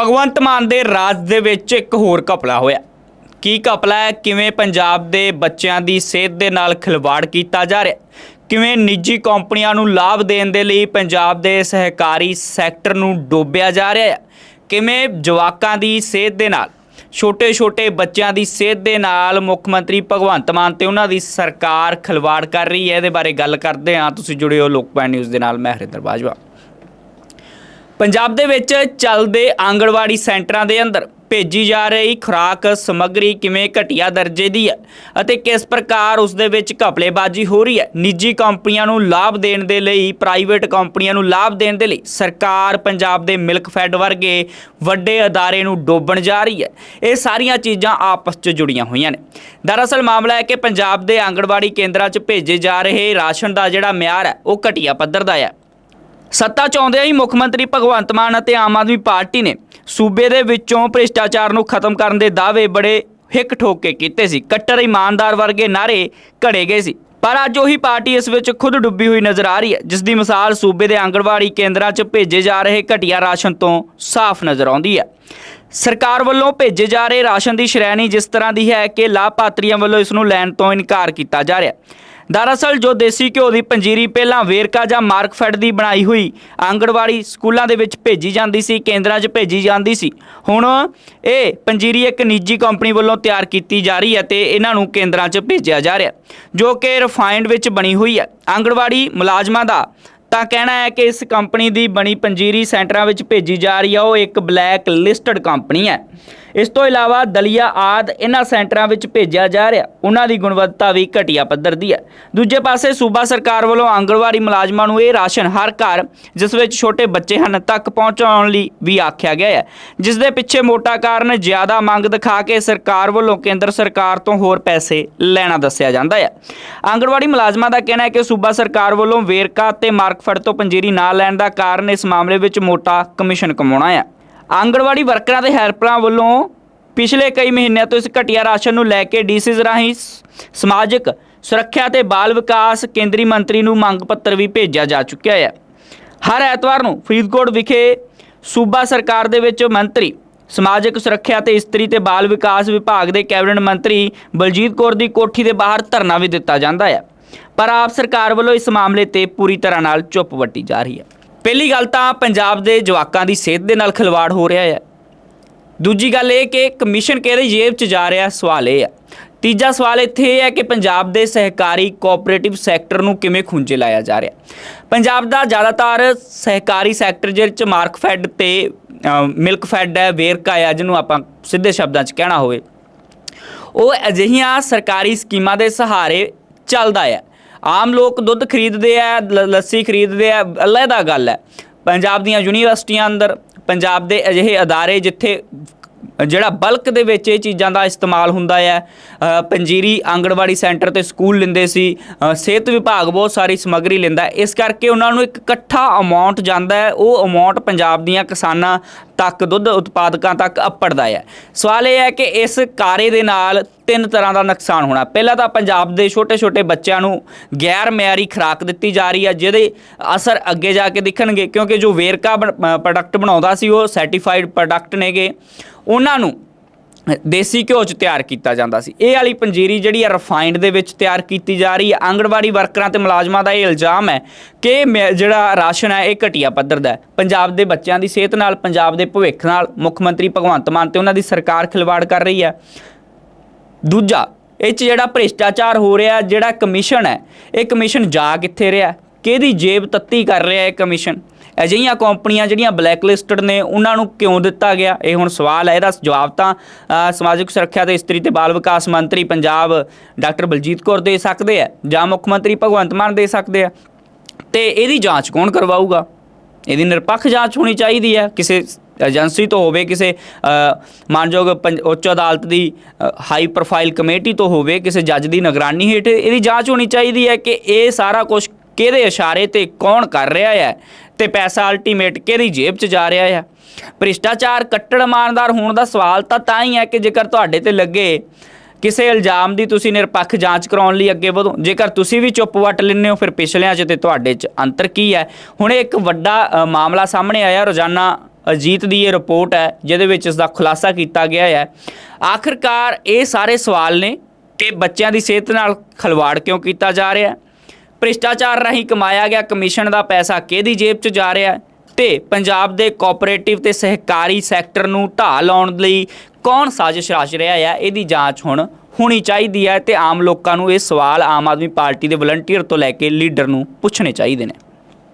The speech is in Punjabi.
ਭਗਵੰਤ ਮਾਨ ਦੇ ਰਾਜ ਦੇ ਵਿੱਚ ਇੱਕ ਹੋਰ ਘਪਲਾ ਹੋਇਆ। ਕੀ ਘਪਲਾ ਹੈ? ਕਿਵੇਂ ਪੰਜਾਬ ਦੇ ਬੱਚਿਆਂ ਦੀ ਸਿਹਤ ਦੇ ਨਾਲ ਖਿਲਵਾੜ ਕੀਤਾ ਜਾ ਰਿਹਾ? ਕਿਵੇਂ ਨਿੱਜੀ ਕੰਪਨੀਆਂ ਨੂੰ ਲਾਭ ਦੇਣ ਦੇ ਲਈ ਪੰਜਾਬ ਦੇ ਸਹਿਕਾਰੀ ਸੈਕਟਰ ਨੂੰ ਡੋਬਿਆ ਜਾ ਰਿਹਾ ਹੈ? ਕਿਵੇਂ ਜਵਾਕਾਂ ਦੀ ਸਿਹਤ ਦੇ ਨਾਲ, ਛੋਟੇ-ਛੋਟੇ ਬੱਚਿਆਂ ਦੀ ਸਿਹਤ ਦੇ ਨਾਲ ਮੁੱਖ ਮੰਤਰੀ ਭਗਵੰਤ ਮਾਨ ਤੇ ਉਹਨਾਂ ਦੀ ਸਰਕਾਰ ਖਿਲਵਾੜ ਕਰ ਰਹੀ ਹੈ? ਇਹਦੇ ਬਾਰੇ ਗੱਲ ਕਰਦੇ ਹਾਂ। ਤੁਸੀਂ ਜੁੜੇ ਹੋ ਲੋਕਪਾਲ ਨਿਊਜ਼ ਦੇ ਨਾਲ, ਮੈਂ ਹਰਿੰਦਰ ਬਾਜਵਾ। ਪੰਜਾਬ ਦੇ ਵਿੱਚ ਚੱਲਦੇ ਆਂਗਣਵਾੜੀ ਸੈਂਟਰਾਂ ਦੇ ਅੰਦਰ ਭੇਜੀ ਜਾ ਰਹੀ ਖੁਰਾਕ ਸਮੱਗਰੀ ਕਿਵੇਂ ਘਟੀਆ ਦਰਜੇ ਦੀ ਹੈ ਅਤੇ ਕਿਸ ਪ੍ਰਕਾਰ ਉਸ ਦੇ ਵਿੱਚ ਘਪਲੇਬਾਜ਼ੀ ਹੋ ਰਹੀ ਹੈ? ਨਿੱਜੀ ਕੰਪਨੀਆਂ ਨੂੰ ਲਾਭ ਦੇਣ ਦੇ ਲਈ, ਪ੍ਰਾਈਵੇਟ ਕੰਪਨੀਆਂ ਨੂੰ ਲਾਭ ਦੇਣ ਦੇ ਲਈ ਸਰਕਾਰ ਪੰਜਾਬ ਦੇ ਮਿਲਕ ਫੈਡ ਵਰਗੇ ਵੱਡੇ ਅਦਾਰੇ ਨੂੰ ਡੋਬਣ ਜਾ ਰਹੀ ਹੈ। ਇਹ ਸਾਰੀਆਂ ਚੀਜ਼ਾਂ ਆਪਸ 'ਚ ਜੁੜੀਆਂ ਹੋਈਆਂ ਨੇ। ਦਰਅਸਲ ਮਾਮਲਾ ਹੈ ਕਿ ਪੰਜਾਬ ਦੇ ਆਂਗਣਵਾੜੀ ਕੇਂਦਰਾਂ 'ਚ ਭੇਜੇ ਜਾ ਰਹੇ ਰਾਸ਼ਨ ਦਾ ਜਿਹੜਾ ਮਿਆਰ ਹੈ, ਉਹ ਘਟੀਆ ਪੱਧਰ ਦਾ ਹੈ। ਸੱਤਾ ਚ ਆਉਂਦਿਆਂ ਹੀ ਮੁੱਖ ਮੰਤਰੀ ਭਗਵੰਤ ਮਾਨ ਅਤੇ ਆਮ ਆਦਮੀ ਪਾਰਟੀ ਨੇ ਸੂਬੇ ਦੇ ਵਿੱਚੋਂ ਭ੍ਰਿਸ਼ਟਾਚਾਰ ਨੂੰ ਖਤਮ ਕਰਨ ਦੇ ਦਾਅਵੇ ਬੜੇ ਹਿੱਕ ਠੋਕ ਕੇ ਕੀਤੇ ਸੀ। ਕੱਟਰ ਇਮਾਨਦਾਰ ਵਰਗੇ ਨਾਰੇ ਘੜੇ ਗਏ ਸੀ। ਪਰ ਅੱਜ ਉਹੀ ਪਾਰਟੀ ਇਸ ਵਿੱਚ ਖੁਦ ਡੁੱਬੀ ਹੋਈ ਨਜ਼ਰ ਆ ਰਹੀ ਹੈ, ਜਿਸ ਦੀ ਮਿਸਾਲ ਸੂਬੇ ਦੇ ਆਂਗਣਵਾੜੀ ਕੇਂਦਰਾਂ 'ਚ ਭੇਜੇ ਜਾ ਰਹੇ ਘਟੀਆ ਰਾਸ਼ਨ ਤੋਂ ਸਾਫ਼ ਨਜ਼ਰ ਆਉਂਦੀ ਹੈ। ਸਰਕਾਰ ਵੱਲੋਂ ਭੇਜੇ ਜਾ ਰਹੇ ਰਾਸ਼ਨ ਦੀ ਸ਼੍ਰੇਣੀ ਜਿਸ ਤਰ੍ਹਾਂ ਦੀ ਹੈ ਕਿ ਲਾਭਪਾਤਰੀਆਂ ਵੱਲੋਂ ਇਸ ਨੂੰ ਲੈਣ ਤੋਂ ਇਨਕਾਰ ਕੀਤਾ ਜਾ ਰਿਹਾ ਦਰਅਸਲ ਜੋ ਦੇਸੀ ਘਿਓ ਦੀ ਪੰਜੀਰੀ ਪਹਿਲਾਂ ਵੇਰਕਾ ਜਾਂ ਮਾਰਕਫੈਡ ਦੀ ਬਣਾਈ ਹੋਈ ਆਂਗਣਵਾੜੀ ਸਕੂਲਾਂ ਦੇ ਵਿੱਚ ਭੇਜੀ ਜਾਂਦੀ ਸੀ, ਕੇਂਦਰਾਂ 'ਚ ਭੇਜੀ ਜਾਂਦੀ ਸੀ, ਹੁਣ ਇਹ ਪੰਜੀਰੀ ਇੱਕ ਨਿੱਜੀ ਕੰਪਨੀ ਵੱਲੋਂ ਤਿਆਰ ਕੀਤੀ ਜਾ ਰਹੀ ਹੈ ਤੇ ਇਹਨਾਂ ਨੂੰ ਕੇਂਦਰਾਂ 'ਚ ਭੇਜਿਆ ਜਾ ਰਿਹਾ ਜੋ ਕਿ ਰਿਫਾਈਨਡ ਵਿੱਚ ਬਣੀ ਹੋਈ ਹੈ। ਆਂਗਣਵਾੜੀ ਮੁਲਾਜ਼ਮਾਂ ਦਾ ਤਾਂ ਕਹਿਣਾ ਹੈ ਕਿ ਇਸ ਕੰਪਨੀ ਦੀ ਬਣੀ ਪੰਜੀਰੀ ਸੈਂਟਰਾਂ ਵਿੱਚ ਭੇਜੀ ਜਾ ਰਹੀ ਹੈ, ਉਹ ਇੱਕ ਬਲੈਕ ਲਿਸਟਡ ਕੰਪਨੀ ਹੈ। ਇਸ ਤੋਂ ਇਲਾਵਾ ਦਲੀਆ ਆਦ ਇਹਨਾਂ ਸੈਂਟਰਾਂ ਵਿੱਚ ਭੇਜਿਆ ਜਾ ਰਿਹਾ। ਉਹਨਾਂ ਦੀ ਗੁਣਵੱਤਾ ਵੀ ਘਟੀਆ ਪੱਧਰ ਦੀ ਹੈ। ਦੂਜੇ ਪਾਸੇ ਸੂਬਾ ਸਰਕਾਰ ਵੱਲੋਂ ਆਂਗਣਵਾੜੀ ਮੁਲਾਜ਼ਮਾਂ ਨੂੰ ਇਹ ਰਾਸ਼ਨ ਹਰ ਘਰ, ਜਿਸ ਵਿੱਚ ਛੋਟੇ ਬੱਚੇ ਹਨ, ਤੱਕ ਪਹੁੰਚਾਉਣ ਲਈ ਵੀ ਆਖਿਆ ਗਿਆ ਹੈ। ਜਿਸ ਦੇ ਪਿੱਛੇ ਮੋਟਾ ਕਾਰਨ ਜ਼ਿਆਦਾ ਮੰਗ ਦਿਖਾ ਕੇ ਸਰਕਾਰ ਵੱਲੋਂ ਕੇਂਦਰ ਸਰਕਾਰ ਤੋਂ ਹੋਰ ਪੈਸੇ ਲੈਣਾ ਦੱਸਿਆ ਜਾਂਦਾ ਹੈ। ਆਂਗਣਵਾੜੀ ਮੁਲਾਜ਼ਮਾਂ ਦਾ ਕਹਿਣਾ ਹੈ ਕਿ ਸੂਬਾ ਸਰਕਾਰ ਵੱਲੋਂ ਵੇਰਕਾ ਅਤੇ ਮਾਰਕਫੜ ਤੋਂ ਪੰਜੀਰੀ ਨਾ ਲੈਣ ਦਾ ਕਾਰਨ ਇਸ ਮਾਮਲੇ ਵਿੱਚ ਮੋਟਾ ਕਮਿਸ਼ਨ ਕਮਾਉਣਾ ਹੈ। ਆਂਗਣਵਾੜੀ ਵਰਕਰਾਂ ਦੇ ਹੈਲਪਰਾਂ ਵੱਲੋਂ ਪਿਛਲੇ ਕਈ ਮਹੀਨਿਆਂ ਤੋਂ ਇਸ ਘਟੀਆ ਰਾਸ਼ਨ ਨੂੰ ਲੈ ਕੇ ਡੀਸੀਜ਼ ਰਾਹੀਂ ਸਮਾਜਿਕ ਸੁਰੱਖਿਆ ਤੇ ਬਾਲ ਵਿਕਾਸ ਕੇਂਦਰੀ ਮੰਤਰੀ ਨੂੰ ਮੰਗ ਪੱਤਰ ਵੀ ਭੇਜਿਆ ਜਾ ਚੁੱਕਿਆ ਹੈ। ਹਰ ਐਤਵਾਰ ਨੂੰ ਫਰੀਦਕੋਟ ਵਿਖੇ ਸੂਬਾ ਸਰਕਾਰ ਦੇ ਵਿੱਚ ਮੰਤਰੀ, ਸਮਾਜਿਕ ਸੁਰੱਖਿਆ ਤੇ ਇਸਤਰੀ ਤੇ ਬਾਲ ਵਿਕਾਸ ਵਿਭਾਗ ਦੇ ਕੈਬਨਿਟ ਮੰਤਰੀ ਬਲਜੀਤ ਕੌਰ ਦੀ ਕੋਠੀ ਦੇ ਬਾਹਰ ਧਰਨਾ ਵੀ ਦਿੱਤਾ ਜਾਂਦਾ ਹੈ। ਪਰ ਆਪ ਸਰਕਾਰ ਵੱਲੋਂ ਇਸ ਮਾਮਲੇ ਤੇ ਪੂਰੀ ਤਰ੍ਹਾਂ ਨਾਲ ਚੁੱਪ ਵੱਟੀ ਜਾ ਰਹੀ ਹੈ। ਪਹਿਲੀ ਗੱਲ ਤਾਂ ਪੰਜਾਬ ਦੇ ਜਵਾਕਾਂ ਦੀ ਸਿਹਤ ਦੇ ਨਾਲ ਖਿਲਵਾੜ ਹੋ ਰਿਹਾ ਹੈ। ਦੂਜੀ ਗੱਲ ਇਹ ਕਿ ਕਮਿਸ਼ਨ ਕਿਹਦੀ ਜੇਬ 'ਚ ਜਾ ਰਿਹਾ, ਸਵਾਲ ਇਹ ਆ ਤੀਜਾ ਸਵਾਲ ਇੱਥੇ ਇਹ ਹੈ ਕਿ ਪੰਜਾਬ ਦੇ ਸਹਿਕਾਰੀ ਕੋਆਪਰੇਟਿਵ ਸੈਕਟਰ ਨੂੰ ਕਿਵੇਂ ਖੁੰਝੇ ਲਾਇਆ ਜਾ ਰਿਹਾ? ਪੰਜਾਬ ਦਾ ਜ਼ਿਆਦਾਤਰ ਸਹਿਕਾਰੀ ਸੈਕਟਰ ਜਿਹਦੇ 'ਚ ਮਾਰਕਫੈਡ ਤੇ ਮਿਲਕ ਫੈਡ ਹੈ, ਵੇਰਕਾ ਹੈ, ਜਿਹਨੂੰ ਆਪਾਂ ਸਿੱਧੇ ਸ਼ਬਦਾਂ 'ਚ ਕਹਿਣਾ ਹੋਵੇ। ਉਹ ਅਜਿਹੀਆਂ ਸਰਕਾਰੀ ਸਕੀਮਾਂ ਦੇ ਸਹਾਰੇ ਚੱਲਦਾ ਹੈ। ਆਮ ਲੋਕ ਦੁੱਧ ਖਰੀਦਦੇ ਆ, ਲ- ਲੱਸੀ ਖਰੀਦਦੇ ਆ ਅਲੱਗਾ ਗੱਲ ਹੈ। ਪੰਜਾਬ ਦੀਆਂ ਯੂਨੀਵਰਸਿਟੀਆਂ ਅੰਦਰ ਪੰਜਾਬ ਦੇ ਅਜਿਹੇ ਅਦਾਰੇ ਜਿੱਥੇ ਜਿਹੜਾ ਬਲਕ ਦੇ ਵਿੱਚ ਇਹ ਚੀਜ਼ਾਂ ਦਾ ਇਸਤੇਮਾਲ ਹੁੰਦਾ ਹੈ ਪੰਜੀਰੀ ਆਂਗਣਵਾੜੀ ਸੈਂਟਰ ਤੇ ਸਕੂਲ ਲੈਂਦੇ ਸੀ ਸਿਹਤ ਵਿਭਾਗ ਬਹੁਤ ਸਾਰੀ ਸਮੱਗਰੀ ਲੈਂਦਾ ਇਸ ਕਰਕੇ ਉਹਨਾਂ ਨੂੰ ਇੱਕ ਇਕੱਠਾ ਅਮਾਉਂਟ ਜਾਂਦਾ ਹੈ, ਉਹ ਅਮਾਉਂਟ ਪੰਜਾਬ ਦੀਆਂ ਕਿਸਾਨਾਂ ਤੱਕ ਦੁੱਧ ਉਤਪਾਦਕਾਂ ਤੱਕ ਅੱਪੜਦਾ ਹੈ। ਸਵਾਲ ਇਹ ਹੈ ਕਿ ਇਸ ਕਾਰੇ ਦੇ ਨਾਲ ਤਿੰਨ ਤਰ੍ਹਾਂ ਦਾ ਨੁਕਸਾਨ ਹੋਣਾ। ਪਹਿਲਾ ਤਾਂ ਪੰਜਾਬ ਦੇ ਛੋਟੇ-ਛੋਟੇ ਬੱਚਿਆਂ ਨੂੰ ਗੈਰ ਮਿਆਰੀ ਖੁਰਾਕ ਦਿੱਤੀ ਜਾ ਰਹੀ ਹੈ ਜਿਹਦੇ ਅਸਰ ਅੱਗੇ ਜਾ ਕੇ ਦਿਖਣਗੇ, ਕਿਉਂਕਿ ਜੋ ਵੇਰਕਾ ਪ੍ਰੋਡਕਟ ਬਣਾਉਂਦਾ ਸੀ, ਉਹ ਸਰਟੀਫਾਈਡ ਪ੍ਰੋਡਕਟ ਨੇਗੇ। ਉਹਨਾਂ ਨੂੰ ਦੇਸੀ ਘਿਓ ਚ ਤਿਆਰ ਕੀਤਾ ਜਾਂਦਾ ਸੀ। ਇਹ ਵਾਲੀ ਪੰਜੀਰੀ ਜਿਹੜੀ ਆ ਰਿਫਾਈਨਡ ਦੇ ਵਿੱਚ ਤਿਆਰ ਕੀਤੀ ਜਾ ਰਹੀ ਹੈ ਆਂਗਣਵਾੜੀ ਵਰਕਰਾਂ ਤੇ ਮੁਲਾਜ਼ਮਾਂ ਦਾ ਇਹ ਇਲਜ਼ਾਮ ਹੈ ਕਿ ਇਹ ਜਿਹੜਾ ਰਾਸ਼ਨ ਹੈ, ਇਹ ਘਟੀਆ ਪੱਧਰ ਦਾ ਹੈ। ਪੰਜਾਬ ਦੇ ਬੱਚਿਆਂ ਦੀ ਸਿਹਤ ਨਾਲ, ਪੰਜਾਬ ਦੇ ਭਵਿੱਖ ਨਾਲ ਮੁੱਖ ਮੰਤਰੀ ਭਗਵੰਤ ਮਾਨ ਤੇ ਉਹਨਾਂ ਦੀ ਸਰਕਾਰ ਖਿਲਵਾੜ ਕਰ ਰਹੀ ਹੈ। ਦੂਜਾ, ਇਹ 'ਚ ਜਿਹੜਾ ਭ੍ਰਿਸ਼ਟਾਚਾਰ ਹੋ ਰਿਹਾ, ਜਿਹੜਾ ਕਮਿਸ਼ਨ ਹੈ, ਇਹ ਕਮਿਸ਼ਨ ਜਾ ਕਿੱਥੇ ਰਿਹਾ? ਕਿਹਦੀ ਜੇਬ ਤੱਤੀ ਕਰ ਰਿਹਾ ਇਹ ਕਮਿਸ਼ਨ? ਅਜਿਹੀਆਂ ਕੰਪਨੀਆਂ ਜਿਹੜੀਆਂ ਬਲੈਕ ਲਿਸਟਡ ਨੇ, ਉਹਨਾਂ ਨੂੰ ਕਿਉਂ ਦਿੱਤਾ ਗਿਆ? ਇਹ ਹੁਣ ਸਵਾਲ ਹੈ, ਇਹਦਾ ਜਵਾਬ ਤਾਂ ਸਮਾਜਿਕ ਸੁਰੱਖਿਆ ਤੇ ਇਸਤਰੀ ਤੇ ਬਾਲ ਵਿਕਾਸ ਮੰਤਰੀ ਪੰਜਾਬ ਡਾਕਟਰ ਬਲਜੀਤ ਕੌਰ ਦੇ ਸਕਦੇ ਆ, ਜਾਂ ਮੁੱਖ ਮੰਤਰੀ ਭਗਵੰਤ ਮਾਨ ਦੇ ਸਕਦੇ ਆ। ਤੇ ਇਹਦੀ ਜਾਂਚ ਕੌਣ ਕਰਵਾਊਗਾ? ਇਹਦੀ ਨਿਰਪੱਖ ਜਾਂਚ ਹੋਣੀ ਚਾਹੀਦੀ ਹੈ, ਕਿਸੇ ਏਜੰਸੀ ਤੋਂ ਹੋਵੇ ਕਿਸੇ ਮਾਨਯੋਗ ਪੰਜ- ਉੱਚ ਅਦਾਲਤ ਦੀ ਹਾਈ ਪ੍ਰੋਫਾਈਲ ਕਮੇਟੀ ਤੋਂ ਹੋਵੇ ਕਿਸੇ ਜੱਜ ਦੀ ਨਿਗਰਾਨੀ ਹੇਠ ਇਹਦੀ ਜਾਂਚ ਹੋਣੀ ਚਾਹੀਦੀ ਹੈ ਕਿ ਇਹ ਸਾਰਾ ਕੁਝ ਕਿਹਦੇ ਇਸ਼ਾਰੇ ਤੇ ਕੌਣ ਕਰ ਰਿਹਾ ਹੈ ਤੇ ਪੈਸਾ ਅਲਟੀਮੇਟ ਕਿਹਦੀ ਜੇਬ 'ਚ ਜਾ ਰਿਹਾ ਹੈ। ਭ੍ਰਿਸ਼ਟਾਚਾਰ ਕੱਟੜ ਇਮਾਨਦਾਰ ਹੋਣ ਦਾ ਸਵਾਲ ਤਾਂ ਤਾਂ ਹੀ ਹੈ ਕਿ ਜੇਕਰ ਤੁਹਾਡੇ ਤੇ ਲੱਗੇ ਕਿਸੇ ਇਲਜ਼ਾਮ ਦੀ ਤੁਸੀਂ ਨਿਰਪੱਖ ਜਾਂਚ ਕਰਾਉਣ ਲਈ ਅੱਗੇ ਵਧੋ, ਜੇਕਰ ਤੁਸੀਂ ਵੀ ਚੁੱਪ ਵੱਟ ਲੈਂਦੇ ਹੋ, ਫਿਰ ਪਿਛਲਿਆਂ 'ਚ ਤੇ ਤੁਹਾਡੇ 'ਚ ਅੰਤਰ ਕੀ ਹੈ? ਹੁਣ ਇੱਕ ਵੱਡਾ ਮਾਮਲਾ ਸਾਹਮਣੇ ਆਇਆ, ਰੋਜ਼ਾਨਾ ਅਜੀਤ ਦੀ ਇਹ ਰਿਪੋਰਟ ਹੈ, ਜਿਹਦੇ ਵਿੱਚ ਇਸ ਦਾ ਖੁਲਾਸਾ ਕੀਤਾ ਗਿਆ ਹੈ। ਆਖਿਰਕਾਰ ਇਹ ਸਾਰੇ ਸਵਾਲ ਨੇ ਕਿ ਬੱਚਿਆਂ ਦੀ ਸਿਹਤ ਨਾਲ ਖਲਵਾੜ ਕਿਉਂ ਕੀਤਾ ਜਾ ਰਿਹਾ ਹੈ? ਭ੍ਰਿਸ਼ਟਾਚਾਰ ਰਾਹੀਂ ਕਮਾਇਆ ਗਿਆ ਕਮਿਸ਼ਨ ਦਾ ਪੈਸਾ ਕਿਹਦੀ ਜੇਬ 'ਚ ਜਾ ਰਿਹਾ ਹੈ? ਤੇ ਪੰਜਾਬ ਦੇ ਕੋਆਪਰੇਟਿਵ ਤੇ ਸਹਿਕਾਰੀ ਸੈਕਟਰ ਨੂੰ ਢਾਹ ਲਾਉਣ ਲਈ ਕੌਣ ਸਾਜ਼ਿਸ਼ ਰਚ ਰਿਹਾ ਹੈ? ਇਹਦੀ ਜਾਂਚ ਹੁਣ ਹੋਣੀ ਚਾਹੀਦੀ ਹੈ ਤੇ ਆਮ ਲੋਕਾਂ ਨੂੰ ਇਹ ਸਵਾਲ ਆਮ ਆਦਮੀ ਪਾਰਟੀ ਦੇ ਵਲੰਟੀਅਰ ਤੋਂ ਲੈ ਕੇ ਲੀਡਰ ਨੂੰ ਪੁੱਛਣੇ ਚਾਹੀਦੇ ਨੇ।